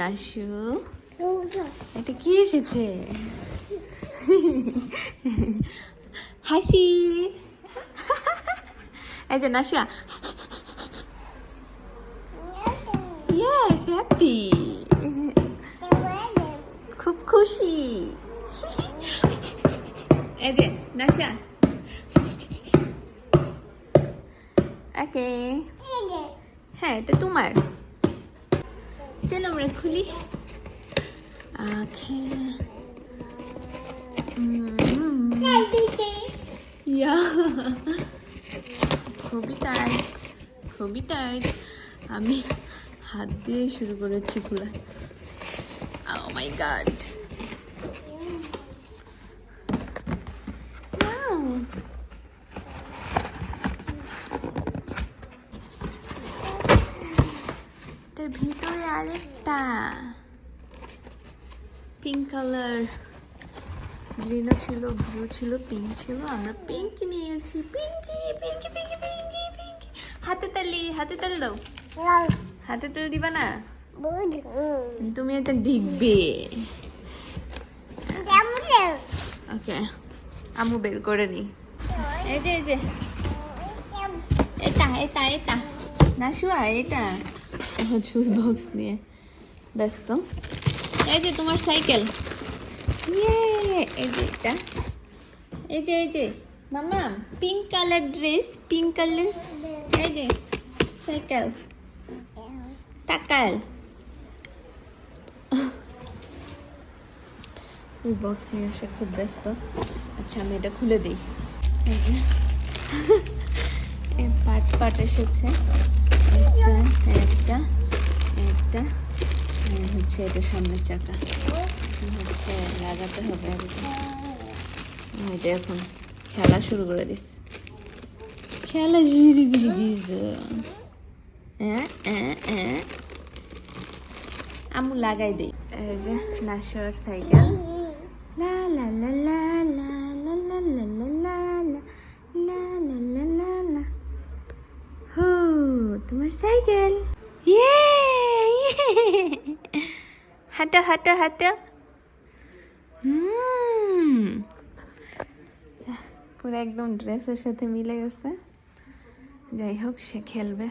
নাসু। এটা কি এসেছে? হাসি। এই যে নাসিয়া। ইয়েস হ্যাপি খুব খুশি। এই যে নাসিয়া। ওকে হ্যাঁ এটা তোমার। চলো আমরা খুলি। খুবই টাইট খুবই টাইট আমি হাত দিয়ে শুরু করেছি খোলা। ও মাই গড তার ভিতরে আরেকটা। পিঙ্ক কালার গ্রিনও ছিল ব্লু ছিল পিঙ্ক ছিল, আমরা পিঙ্ক নিয়েছি। পিঙ্কি পিঙ্কি পিঙ্কি পিঙ্কি পিঙ্কি হাতে তালি হাতে তালি দাও। হাতে তালি দিবা না? তুমি এটা দিবে। ওকে আমু বের করে নি। এই যে এই যে। এটা এটা এটা। না শুয়া এটা। ঝুল বক্স নিয়ে ব্যস্ত। এই যে তোমার সাইকেল ইয়ে এই যে এটা। এই যে এই যে, মামা pink colour dress pink colour এই যে সাইকেল টাকাল। ওই বক্স নিয়ে এসে খুব ব্যস্ত। আচ্ছা আমি এটা খুলে দিই। পাট পাট এসেছে। হচ্ছে এটা সামনের চাকা হচ্ছে লাগাতে হবে আর। এটা এখন খেলা শুরু করে দিস খেলা শুরু করে দিস হ্যাঁ হ্যাঁ হ্যাঁ আমু লাগাই দিই এই যে নাশর সাইকেল লা লা লা লা লা লা লা লা লা লা লা লা লা লা লা লা হো তোমার সাইকেল ইয়ে হাঁটো হাঁটো হাঁটো। হুম। পুরো একদম ড্রেসের সাথে মিলে গেছে। যাই হোক সে খেলবে।